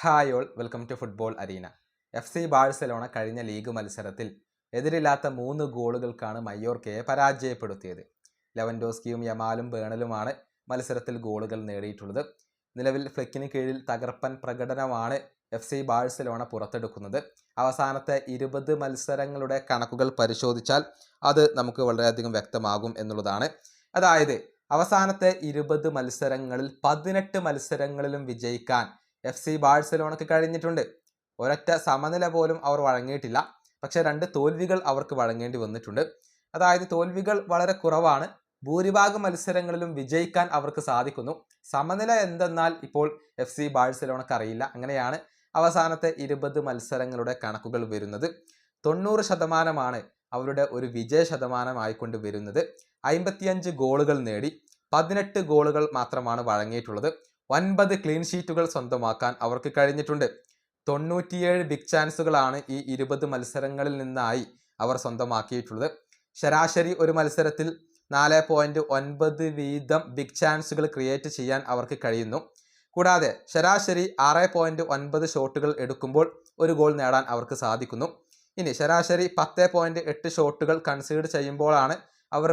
Hi all welcome to football arena. F C Barcelona കഴിഞ്ഞ league മത്സരത്തിൽ എതിരില്ലാത്ത മൂന്ന് ഗോളുകൾക്കാണ് മയോർക്കയെ പരാജയപ്പെടുത്തിയത്. ലെവൻഡോസ്കിയും യമാലും ബേണലുമാണ് മത്സരത്തിൽ ഗോളുകൾ നേടിയിട്ടുള്ളത്. നിലവിൽ ഫ്ലിക്കിന് കീഴിൽ തകർപ്പൻ പ്രകടനമാണ് എഫ് സി ബാഴ്സലോണ പുറത്തെടുക്കുന്നത്. അവസാനത്തെ ഇരുപത് മത്സരങ്ങളുടെ കണക്കുകൾ പരിശോധിച്ചാൽ അത് നമുക്ക് വളരെയധികം വ്യക്തമാകും എന്നുള്ളതാണ്. അതായത് അവസാനത്തെ ഇരുപത് മത്സരങ്ങളിൽ പതിനെട്ട് മത്സരങ്ങളിലും വിജയിക്കാൻ എഫ് സി ബാഴ്സലോണക്ക് കഴിഞ്ഞിട്ടുണ്ട്. ഒരൊറ്റ സമനില പോലും അവർ വഴങ്ങിയിട്ടില്ല. പക്ഷേ രണ്ട് തോൽവികൾ അവർക്ക് വഴങ്ങേണ്ടി വന്നിട്ടുണ്ട്. അതായത് തോൽവികൾ വളരെ കുറവാണ്. ഭൂരിഭാഗം മത്സരങ്ങളിലും വിജയിക്കാൻ അവർക്ക് സാധിക്കുന്നു. സമനില എന്തെന്നാൽ ഇപ്പോൾ എഫ് സി ബാഴ്സലോണക്ക് അറിയില്ല. അങ്ങനെയാണ് അവസാനത്തെ ഇരുപത് മത്സരങ്ങളുടെ കണക്കുകൾ വരുന്നത്. തൊണ്ണൂറ് ശതമാനമാണ് അവരുടെ ഒരു വിജയ ശതമാനമായിക്കൊണ്ട് വരുന്നത്. അമ്പത്തിയഞ്ച് ഗോളുകൾ നേടി പതിനെട്ട് ഗോളുകൾ മാത്രമാണ് വഴങ്ങിയിട്ടുള്ളത്. ഒൻപത് ക്ലീൻ ഷീറ്റുകൾ സ്വന്തമാക്കാൻ അവർക്ക് കഴിഞ്ഞിട്ടുണ്ട്. തൊണ്ണൂറ്റിയേഴ് ബിഗ് ചാൻസുകളാണ് ഈ ഇരുപത് മത്സരങ്ങളിൽ നിന്നായി അവർ സ്വന്തമാക്കിയിട്ടുള്ളത്. ശരാശരി ഒരു മത്സരത്തിൽ നാല് പോയിന്റ് ഒൻപത് വീതം ബിഗ് ചാൻസുകൾ ക്രിയേറ്റ് ചെയ്യാൻ അവർക്ക് കഴിയുന്നു. കൂടാതെ ശരാശരി ആറ് പോയിന്റ് ഒൻപത് ഷോട്ടുകൾ എടുക്കുമ്പോൾ ഒരു ഗോൾ നേടാൻ അവർക്ക് സാധിക്കുന്നു. ഇനി ശരാശരി പത്ത് പോയിന്റ് എട്ട് ഷോട്ടുകൾ കൺസീഡ് ചെയ്യുമ്പോഴാണ് അവർ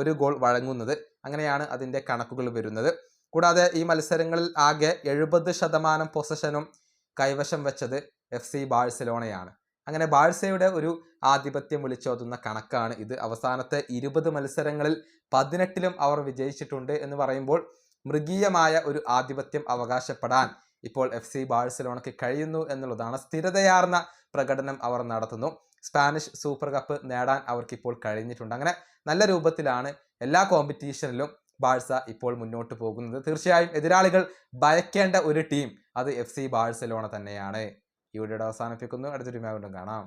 ഒരു ഗോൾ വഴങ്ങുന്നത്. അങ്ങനെയാണ് അതിന്റെ കണക്കുകൾ വരുന്നത്. കൂടാതെ ഈ മത്സരങ്ങളിൽ ആകെ എഴുപത് ശതമാനം പൊസഷനും കൈവശം വെച്ചത് എഫ് സി ബാഴ്സലോണയാണ്. അങ്ങനെ ബാഴ്സയുടെ ഒരു ആധിപത്യം വിളിച്ചോതുന്ന കണക്കാണ് ഇത്. അവസാനത്തെ ഇരുപത് മത്സരങ്ങളിൽ പതിനെട്ടിലും അവർ വിജയിച്ചിട്ടുണ്ട് എന്ന് പറയുമ്പോൾ മൃഗീയമായ ഒരു ആധിപത്യം അവകാശപ്പെടാൻ ഇപ്പോൾ എഫ് സി ബാഴ്സലോണയ്ക്ക് കഴിയുന്നു എന്നുള്ളതാണ് സ്ഥിരതയാർന്ന പ്രകടനം അവർ നടത്തുന്നു. സ്പാനിഷ് സൂപ്പർ കപ്പ് നേടാൻ അവർക്കിപ്പോൾ കഴിഞ്ഞിട്ടുണ്ട്. അങ്ങനെ നല്ല രൂപത്തിലാണ് എല്ലാ കോമ്പറ്റീഷനിലും ബാഴ്സ ഇപ്പോൾ മുന്നോട്ട് പോകുന്നത്. തീർച്ചയായും എതിരാളികൾ ഭയക്കേണ്ട ഒരു ടീം അത് എഫ് സി ബാഴ്സലോണ തന്നെയാണ്. ഈ വീഡിയോയുടെ അവസാനിപ്പിക്കുന്നു. അടുത്തൊരു വീണ്ടും കാണാം.